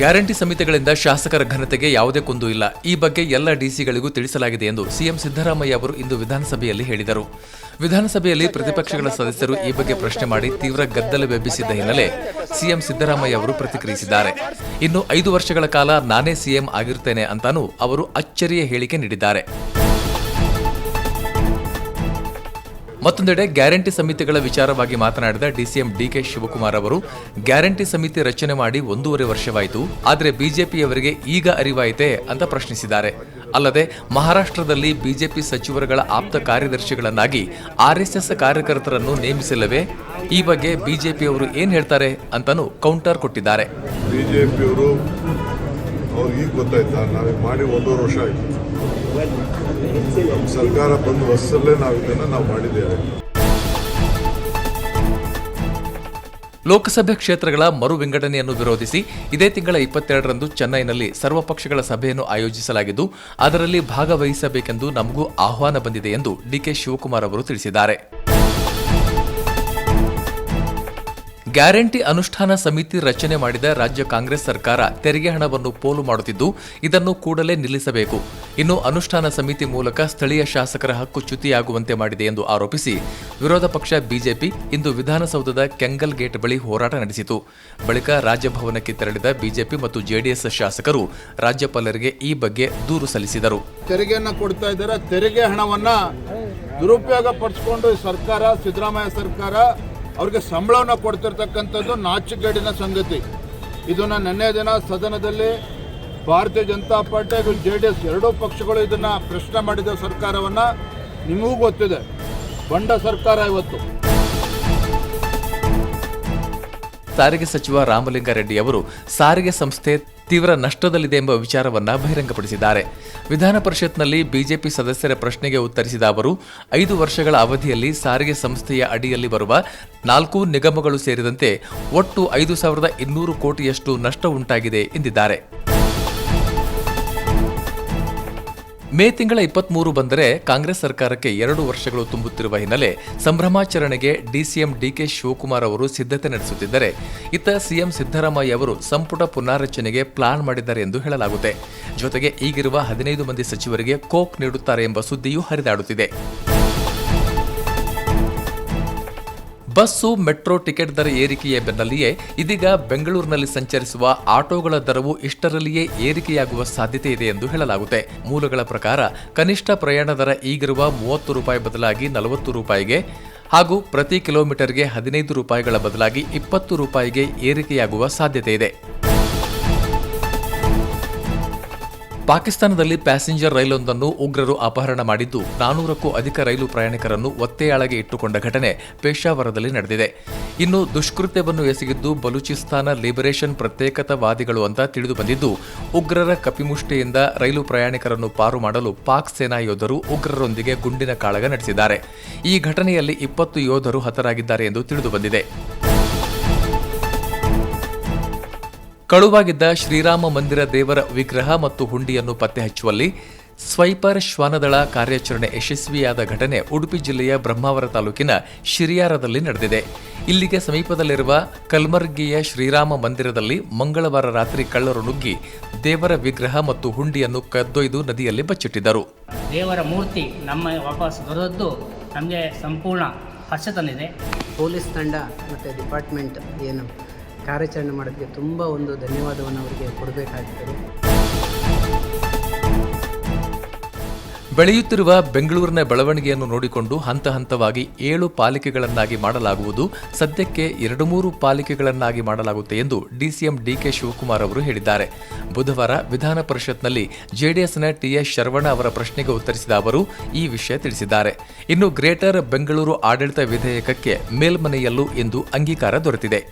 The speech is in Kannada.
ಗ್ಯಾರಂಟಿ ಸಮಿತಿಗಳಿಂದ ಶಾಸಕರ ಘನತೆಗೆ ಯಾವುದೇ ಕುಂದು ಇಲ್ಲ. ಈ ಬಗ್ಗೆ ಎಲ್ಲ ಡಿಸಿಗಳಿಗೂ ತಿಳಿಸಲಾಗಿದೆ ಎಂದು ಸಿಎಂ ಸಿದ್ದರಾಮಯ್ಯ ಅವರು ಇಂದು ವಿಧಾನಸಭೆಯಲ್ಲಿ ಹೇಳಿದರು. ವಿಧಾನಸಭೆಯಲ್ಲಿ ಪ್ರತಿಪಕ್ಷಗಳ ಸದಸ್ಯರು ಈ ಬಗ್ಗೆ ಪ್ರಶ್ನೆ ಮಾಡಿ ತೀವ್ರ ಗದ್ದಲವೆಬ್ಬಿಸಿದ್ದ ಹಿನ್ನೆಲೆ ಸಿಎಂ ಸಿದ್ದರಾಮಯ್ಯ ಅವರು ಪ್ರತಿಕ್ರಿಯಿಸಿದ್ದಾರೆ. ಇನ್ನು ಐದು ವರ್ಷಗಳ ಕಾಲ ನಾನೇ ಸಿಎಂ ಆಗಿರುತ್ತೇನೆ ಅಂತಾನೂ ಅವರು ಅಚ್ಚರಿಯ ಹೇಳಿಕೆ ನೀಡಿದ್ದಾರೆ. ಮತ್ತೊಂದೆಡೆ ಗ್ಯಾರಂಟಿ ಸಮಿತಿಗಳ ವಿಚಾರವಾಗಿ ಮಾತನಾಡಿದ ಡಿಸಿಎಂ ಡಿಕೆ ಶಿವಕುಮಾರ್ ಅವರು, ಗ್ಯಾರಂಟಿ ಸಮಿತಿ ರಚನೆ ಮಾಡಿ ಒಂದೂವರೆ ವರ್ಷವಾಯಿತು, ಆದರೆ ಬಿಜೆಪಿಯವರಿಗೆ ಈಗ ಅರಿವಾಯಿತೆ ಅಂತ ಪ್ರಶ್ನಿಸಿದ್ದಾರೆ. ಅಲ್ಲದೆ ಮಹಾರಾಷ್ಟ್ರದಲ್ಲಿ ಬಿಜೆಪಿ ಸಚಿವರುಗಳ ಆಪ್ತ ಕಾರ್ಯದರ್ಶಿಗಳನ್ನಾಗಿ ಆರ್ಎಸ್ಎಸ್ ಕಾರ್ಯಕರ್ತರನ್ನು ನೇಮಿಸಿಲ್ಲವೇ? ಈ ಬಗ್ಗೆ ಬಿಜೆಪಿಯವರು ಏನು ಹೇಳ್ತಾರೆ ಅಂತಲೂ ಕೌಂಟರ್ ಕೊಟ್ಟಿದ್ದಾರೆ. ಅವ್ರಿಗೆ ಈಗ ಗೊತ್ತಾಯ್ತಾ? ನಾವು ಮಾಡಿ ಒಂದೂವರೆ ವರ್ಷ ಆಯಿತು. ನಮ್ಮ ಸರ್ಕಾರ ಬಂದು ವರ್ಷದಲ್ಲೇ ನಾವು ಇದನ್ನು ನಾವು ಮಾಡಿದ್ದೇವೆ. ಲೋಕಸಭೆ ಕ್ಷೇತ್ರಗಳ ಮರು ವಿಂಗಡಣೆಯನ್ನು ವಿರೋಧಿಸಿ ಇದೇ ತಿಂಗಳ ಇಪ್ಪತ್ತೆರಡರಂದು ಚೆನ್ನೈನಲ್ಲಿ ಸರ್ವಪಕ್ಷಗಳ ಸಭೆಯನ್ನು ಆಯೋಜಿಸಲಾಗಿದ್ದು, ಅದರಲ್ಲಿ ಭಾಗವಹಿಸಬೇಕೆಂದು ನಮಗೂ ಆಹ್ವಾನ ಬಂದಿದೆ ಎಂದು ಡಿಕೆ ಶಿವಕುಮಾರ್ ಅವರು ತಿಳಿಸಿದ್ದಾರೆ. ಗ್ಯಾರಂಟಿ ಅನುಷ್ಠಾನ ಸಮಿತಿ ರಚನೆ ಮಾಡಿದ ರಾಜ್ಯ ಕಾಂಗ್ರೆಸ್ ಸರ್ಕಾರ ತೆರಿಗೆ ಹಣವನ್ನು ಪೋಲು ಮಾಡುತ್ತಿದ್ದು, ಇದನ್ನು ಕೂಡಲೇ ನಿಲ್ಲಿಸಬೇಕು. ಇನ್ನು ಅನುಷ್ಠಾನ ಸಮಿತಿ ಮೂಲಕ ಸ್ಥಳೀಯ ಶಾಸಕರ ಹಕ್ಕು ಚ್ಯುತಿಯಾಗುವಂತೆ ಮಾಡಿದೆ ಎಂದು ಆರೋಪಿಸಿ, ವಿರೋಧ ಪಕ್ಷ ಬಿಜೆಪಿ ಇಂದು ವಿಧಾನಸೌಧದ ಕೆಂಗಲ್ ಗೇಟ್ ಬಳಿ ಹೋರಾಟ ನಡೆಸಿತು. ಬಳಿಕ ರಾಜ್ಯಭವನಕ್ಕೆ ತೆರಳಿದ ಬಿಜೆಪಿ ಮತ್ತು ಜೆಡಿಎಸ್ ಶಾಸಕರು ರಾಜ್ಯಪಾಲರಿಗೆ ಈ ಬಗ್ಗೆ ದೂರು ಸಲ್ಲಿಸಿದರು. ತೆರಿಗೆಯನ್ನು ಕೊಡ್ತಾ ಇದ್ದಾರೆ. ತೆರಿಗೆ ಹಣವನ್ನು ದುರುಪಯೋಗ ಪಡಿಸಿಕೊಂಡು ಸರ್ಕಾರ, ಸಿದ್ದರಾಮಯ್ಯ ಸರ್ಕಾರ ಅವ್ರಿಗೆ ಸಂಬಳವನ್ನು ಕೊಡ್ತಿರ್ತಕ್ಕಂಥದ್ದು ನಾಚುಗೇಡಿನ ಸಂಗತಿ. ಇದನ್ನು ನಿನ್ನೆ ದಿನ ಸದನದಲ್ಲಿ ಭಾರತೀಯ ಜನತಾ ಪಾರ್ಟಿ ಹಾಗೂ ಜೆ ಡಿ ಎಸ್ ಎರಡೂ ಪಕ್ಷಗಳು ಇದನ್ನು ಪ್ರಶ್ನೆ ಮಾಡಿದ ಸರ್ಕಾರವನ್ನು ನಿಮಗೂ ಗೊತ್ತಿದೆ. ಬಂಡ ಸರ್ಕಾರ ಇವತ್ತು. ಸಾರಿಗೆ ಸಚಿವ ರಾಮಲಿಂಗಾರೆಡ್ಡಿ ಅವರು ಸಾರಿಗೆ ಸಂಸ್ಥೆ ತೀವ್ರ ನಷ್ಟದಲ್ಲಿದೆ ಎಂಬ ವಿಚಾರವನ್ನು ಬಹಿರಂಗಪಡಿಸಿದ್ದಾರೆ. ವಿಧಾನ ಪರಿಷತ್ನಲ್ಲಿ ಬಿಜೆಪಿ ಸದಸ್ಯರ ಪ್ರಶ್ನೆಗೆ ಉತ್ತರಿಸಿದ ಅವರು, ಐದು ವರ್ಷಗಳ ಅವಧಿಯಲ್ಲಿ ಸಾರಿಗೆ ಸಂಸ್ಥೆಯ ಅಡಿಯಲ್ಲಿ ಬರುವ ನಾಲ್ಕು ನಿಗಮಗಳು ಸೇರಿದಂತೆ ಒಟ್ಟು ಐದು ಸಾವಿರದ ಇನ್ನೂರು ಕೋಟಿಯಷ್ಟು ನಷ್ಟ ಉಂಟಾಗಿದೆ ಎಂದಿದ್ದಾರೆ. ಮೇ ತಿಂಗಳ ಇಪ್ಪತ್ಮೂರು ಬಂದರೆ ಕಾಂಗ್ರೆಸ್ ಸರ್ಕಾರಕ್ಕೆ ಎರಡು ವರ್ಷಗಳು ತುಂಬುತ್ತಿರುವ ಹಿನ್ನೆಲೆ ಸಂಭ್ರಮಾಚರಣೆಗೆ ಡಿಸಿಎಂ ಡಿಕೆ ಶಿವಕುಮಾರ್ ಅವರು ಸಿದ್ಧತೆ ನಡೆಸುತ್ತಿದ್ದರೆ. ಇತ್ತ ಸಿಎಂ ಸಿದ್ದರಾಮಯ್ಯ ಅವರು ಸಂಪುಟ ಪುನಾರಚನೆಗೆ ಪ್ಲಾನ್ ಮಾಡಿದ್ದಾರೆ ಎಂದು ಹೇಳಲಾಗುತ್ತೆ. ಜೊತೆಗೆ ಈಗಿರುವ ಹದಿನೈದು ಮಂದಿ ಸಚಿವರಿಗೆ ಕೋಕ್ ನೀಡುತ್ತಾರೆ ಎಂಬ ಸುದ್ದಿಯೂ ಹರಿದಾಡುತ್ತಿದೆ. ಬಸ್ಸು, ಮೆಟ್ರೋ ಟಿಕೆಟ್ ದರ ಏರಿಕೆಯ ಬೆನ್ನಲ್ಲಿಯೇ ಇದೀಗ ಬೆಂಗಳೂರಿನಲ್ಲಿ ಸಂಚರಿಸುವ ಆಟೋಗಳ ದರವು ಇಷ್ಟರಲ್ಲಿಯೇ ಏರಿಕೆಯಾಗುವ ಸಾಧ್ಯತೆ ಇದೆ ಎಂದು ಹೇಳಲಾಗುತ್ತೆ. ಮೂಲಗಳ ಪ್ರಕಾರ, ಕನಿಷ್ಠ ಪ್ರಯಾಣ ದರ ಈಗಿರುವ ಮೂವತ್ತು ರೂಪಾಯಿ ಬದಲಾಗಿ ನಲವತ್ತು ರೂಪಾಯಿಗೆ ಹಾಗೂ ಪ್ರತಿ ಕಿಲೋಮೀಟರ್ಗೆ ಹದಿನೈದು ರೂಪಾಯಿಗಳ ಬದಲಾಗಿ ಇಪ್ಪತ್ತು ರೂಪಾಯಿಗೆ ಏರಿಕೆಯಾಗುವ ಸಾಧ್ಯತೆ ಇದೆ. ಪಾಕಿಸ್ತಾನದಲ್ಲಿ ಪ್ಯಾಸೆಂಜರ್ ರೈಲೊಂದನ್ನು ಉಗ್ರರು ಅಪಹರಣ ಮಾಡಿದ್ದು ನಾನೂರಕ್ಕೂ ಅಧಿಕ ರೈಲು ಪ್ರಯಾಣಿಕರನ್ನು ಒತ್ತೆಯಾಳಗೆ ಇಟ್ಟುಕೊಂಡ ಘಟನೆ ಪೇಶಾವರದಲ್ಲಿ ನಡೆದಿದೆ. ಇನ್ನು ದುಷ್ಕೃತ್ಯವನ್ನು ಎಸಗಿದ್ದು ಬಲೂಚಿಸ್ತಾನ ಲಿಬರೇಷನ್ ಪ್ರತ್ಯೇಕತಾವಾದಿಗಳು ಅಂತ ತಿಳಿದು ಬಂದಿದ್ದು, ಉಗ್ರರ ಕಪಿಮುಷ್ಟಿಯಿಂದ ರೈಲು ಪ್ರಯಾಣಿಕರನ್ನು ಪಾರು ಮಾಡಲು ಪಾಕ್ ಸೇನಾ ಯೋಧರು ಉಗ್ರರೊಂದಿಗೆ ಗುಂಡಿನ ಕಾಳಗ ನಡೆಸಿದ್ದಾರೆ. ಈ ಘಟನೆಯಲ್ಲಿ ಇಪ್ಪತ್ತು ಯೋಧರು ಹತರಾಗಿದ್ದಾರೆ ಎಂದು ತಿಳಿದು ಕಳುವಾಗಿದ್ದ ಶ್ರೀರಾಮ ಮಂದಿರ ದೇವರ ವಿಗ್ರಹ ಮತ್ತು ಹುಂಡಿಯನ್ನು ಪತ್ತೆ ಹಚ್ಚುವಲ್ಲಿ ಸ್ವೈಪರ್ ಶ್ವಾನದಳ ಕಾರ್ಯಾಚರಣೆ ಯಶಸ್ವಿಯಾದ ಘಟನೆ ಉಡುಪಿ ಜಿಲ್ಲೆಯ ಬ್ರಹ್ಮಾವರ ತಾಲೂಕಿನ ಶಿರಿಯಾರದಲ್ಲಿ ನಡೆದಿದೆ. ಇಲ್ಲಿಗೆ ಸಮೀಪದಲ್ಲಿರುವ ಕಲ್ಮರ್ಗಿಯ ಶ್ರೀರಾಮ ಮಂದಿರದಲ್ಲಿ ಮಂಗಳವಾರ ರಾತ್ರಿ ಕಳ್ಳರು ನುಗ್ಗಿ ದೇವರ ವಿಗ್ರಹ ಮತ್ತು ಹುಂಡಿಯನ್ನು ಕದ್ದೊಯ್ದು ನದಿಯಲ್ಲಿ ಬಚ್ಚಿಟ್ಟಿದ್ದರು. ದೇವರ ಮೂರ್ತಿ ನಮ್ಮ ವಾಪಸ್ ದೊರೆದದ್ದು ನಮಗೆ ಸಂಪೂರ್ಣ ಹರ್ಷ ತಂದಿದೆ. ಪೊಲೀಸ್ ತಂಡ ಮತ್ತು ಡಿಪಾರ್ಟ್ಮೆಂಟ್ ಏನು ಕಾರ್ಯಾಚರಣೆ ಮಾಡೋದಕ್ಕೆ ತುಂಬ ಒಂದು ಧನ್ಯವಾದವನ್ನು ಅವರಿಗೆ ಕೊಡಬೇಕಾಗ್ತದೆ ಬೆಳೆಯುತ್ತಿರುವ ಬೆಂಗಳೂರಿನ ಬೆಳವಣಿಗೆಯನ್ನು ನೋಡಿಕೊಂಡು ಹಂತ ಹಂತವಾಗಿ ಏಳು ಪಾಲಿಕೆಗಳನ್ನಾಗಿ ಮಾಡಲಾಗುವುದು. ಸದ್ಯಕ್ಕೆ ಎರಡು ಮೂರು ಪಾಲಿಕೆಗಳನ್ನಾಗಿ ಮಾಡಲಾಗುತ್ತೆ ಎಂದು ಡಿಸಿಎಂ ಡಿಕೆ ಶಿವಕುಮಾರ್ ಅವರು ಹೇಳಿದ್ದಾರೆ. ಬುಧವಾರ ವಿಧಾನ ಪರಿಷತ್ನಲ್ಲಿ ಜೆಡಿಎಸ್ನ ಟಿಎಸ್ ಶರವಣ ಅವರ ಪ್ರಶ್ನೆಗೆ ಉತ್ತರಿಸಿದ ಅವರು ಈ ವಿಷಯ ತಿಳಿಸಿದ್ದಾರೆ. ಇನ್ನು ಗ್ರೇಟರ್ ಬೆಂಗಳೂರು ಆಡಳಿತ ವಿಧೇಯಕಕ್ಕೆ ಮೇಲ್ಮನೆಯಲ್ಲೂ ಇಂದು ಅಂಗೀಕಾರ ದೊರೆತಿದೆ.